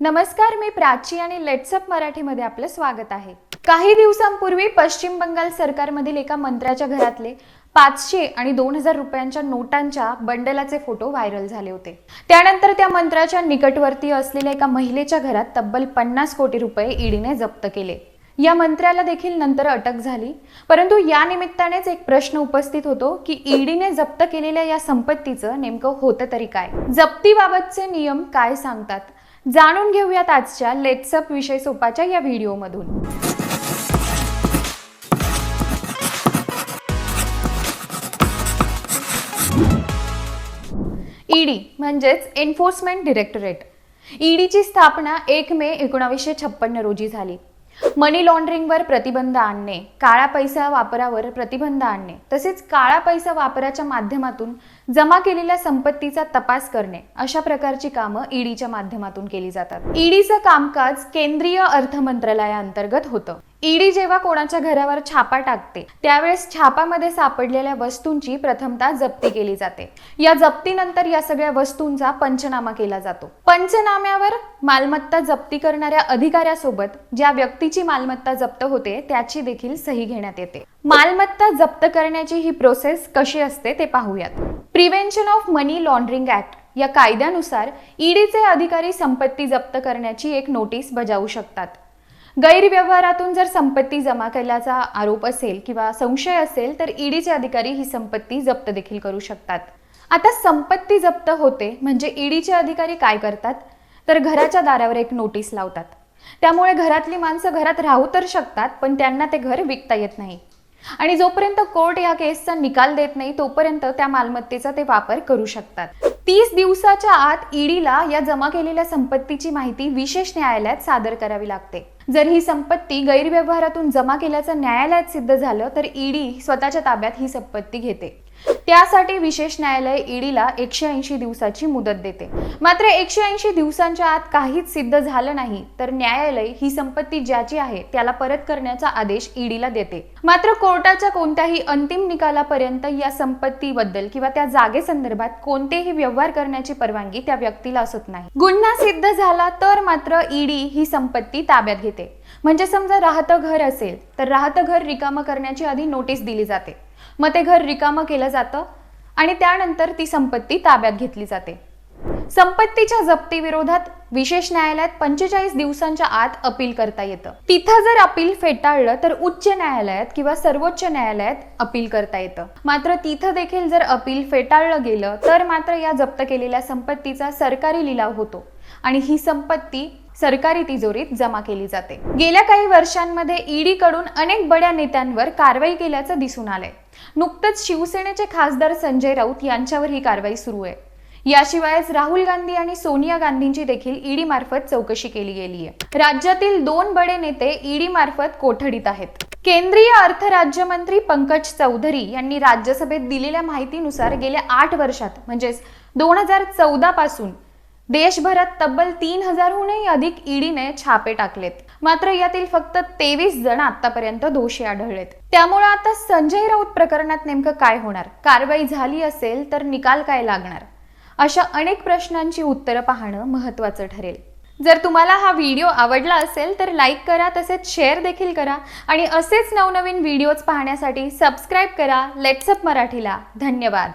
नमस्कार मी प्राची आणि लेट्सअप मराठीमध्ये आपलं स्वागत आहे. काही दिवसांपूर्वी पश्चिम बंगाल सरकारमधील एका मंत्र्याच्या घरातले पाचशे आणि दोन हजार रुपयांच्या नोटांच्या बंडलाचे फोटो व्हायरल झाले होते. त्यानंतर त्या मंत्र्याच्या निकटवर्ती असलेल्या एका महिलेच्या घरात तब्बल पन्नास कोटी रुपये ईडीने जप्त केले. या मंत्र्याला देखील नंतर अटक झाली. परंतु या निमित्तानेच एक प्रश्न उपस्थित होतो की ईडीने जप्त केलेल्या या संपत्तीचं नेमकं होतं तरी काय? जप्तीबाबतचे नियम काय सांगतात? जाणून घेऊयात आजच्या लेट्सअप विषय सोपाच्या या व्हिडिओमधून. ईडी म्हणजेच एन्फोर्समेंट डिरेक्टरेट ईडीची स्थापना एक मे एकोणावीसशे छप्पन्न रोजी झाली. मनी लॉन्ड्रिंगवर प्रतिबंध आणणे काळा पैसा वापरावर प्रतिबंध आणणे तसेच काळा पैसा वापराच्या माध्यमातून जमा केलेल्या संपत्तीचा तपास करणे अशा प्रकारची कामं ईडीच्या माध्यमातून केली जातात. ईडीचं कामकाज केंद्रीय अर्थ मंत्रालयाअंतर्गत होतं. ईडी जेव्हा कोणाच्या घरावर छापा टाकते त्यावेळेस छापामध्ये सापडलेल्या वस्तूंची प्रथमतः जप्ती केली जाते. या जप्तीनंतर या सगळ्या वस्तूंचा पंचनामा केला जातो. पंचनाम्यावर मालमत्ता जप्ती करणाऱ्या अधिकाऱ्यासोबत ज्या व्यक्तीची मालमत्ता जप्त होते त्याची देखील सही घेण्यात येते. मालमत्ता जप्त करण्याची ही प्रोसेस कशी असते ते पाहूयात. Prevention of money laundering act या कायद्यानुसार ईडीचे अधिकारी संपत्ती जप्त करण्याची एक नोटीस बजावू शकतात. गैरव्यवहारातून जर संपत्ती जमा केल्याचा आरोप असेल किंवा संशय असेल तर ईडीचे अधिकारी ही संपत्ती जप्त देखील करू शकतात. आता संपत्ती जप्त होते म्हणजे ईडीचे अधिकारी काय करतात? तर घराच्या दारावर एक नोटीस लावतात. त्यामुळे घरातली माणसं घरात राहू तर शकतात पण त्यांना ते घर विकता येत नाही. आणि जोपर्यंत कोर्ट या केसचा निकाल देत नाही तोपर्यंत त्या मालमत्तेचा ते वापर करू शकतात. तीस दिवसाच्या आत ईडीला या जमा केलेल्या संपत्तीची माहिती विशेष न्यायालयात सादर करावी लागते. जर ही संपत्ती गैरव्यवहारातून जमा केल्याचं न्यायालयात सिद्ध झालं तर ईडी स्वतःच्या ताब्यात ही संपत्ती घेते. त्यासाठी विशेष न्यायालय ईडीला एकशे ऐंशी दिवसाची मुदत देते. मात्र एकशे ऐंशी दिवसांच्या आत काहीच सिद्ध झालं नाही तर न्यायालय ही संपत्ती ज्याची आहे त्याला परत करण्याचा आदेश ईडीला देते. मात्र कोर्टाच्या कोणत्याही अंतिम निकालापर्यंत या संपत्तीबद्दल किंवा त्या जागेसंदर्भात कोणतेही व्यवहार करण्याची परवानगी त्या व्यक्तीला असत नाही. गुन्हा सिद्ध झाला तर मात्र ईडी ही संपत्ती ताब्यात घेते. म्हणजे समजा राहतं घर असेल तर राहतं घर रिकामं करण्याची आधी नोटीस दिली जाते. मग ते घर रिकामं केलं जातं आणि त्यानंतर ती संपत्ती ताब्यात घेतली जाते. संपत्तीच्या जप्ती विरोधात विशेष न्यायालयात पंचेचाळीस दिवसांच्या आत अपील करता येतं. तिथं जर अपील फेटाळलं तर उच्च न्यायालयात किंवा सर्वोच्च न्यायालयात अपील करता येतं. मात्र तिथं देखील जर अपील फेटाळलं गेलं तर मात्र या जप्त केलेल्या संपत्तीचा सरकारी लिलाव होतो आणि ही संपत्ती सरकारी तिजोरीत जमा केली जाते. गेल्या काही वर्षांमध्ये ईडी कडून अनेक बड्या नेत्यांवर कारवाई केल्याचं दिसून आलंय. नुकतंच शिवसेनेचे खासदार संजय राऊत यांच्यावर ही कारवाई सुरू आहे. याशिवायच राहुल गांधी आणि सोनिया गांधींची देखील ईडी मार्फत चौकशी केली गेली आहे. राज्यातील दोन बडे नेते ईडी मार्फत कोठडीत आहेत. केंद्रीय अर्थ राज्यमंत्री पंकज चौधरी यांनी राज्यसभेत दिलेल्या माहितीनुसार गेल्या आठ वर्षात म्हणजेच दोन हजार चौदा पासून देशभरात तब्बल तीन हजारहूनही अधिक ईडीने छापे टाकलेत. मात्र यातील फक्त तेवीस जण आतापर्यंत दोषी आढळलेत. त्यामुळे आता संजय राऊत प्रकरणात नेमकं काय होणार? कारवाई झाली असेल तर निकाल काय लागणार? अशा अनेक प्रश्नांची उत्तरं पाहणं महत्त्वाचं ठरेल. जर तुम्हाला हा व्हिडिओ आवडला असेल तर लाईक करा तसेच शेअर देखील करा आणि असेच नवनवीन व्हिडिओज पाहण्यासाठी सबस्क्राईब करा. लेट्सअप मराठीला. धन्यवाद.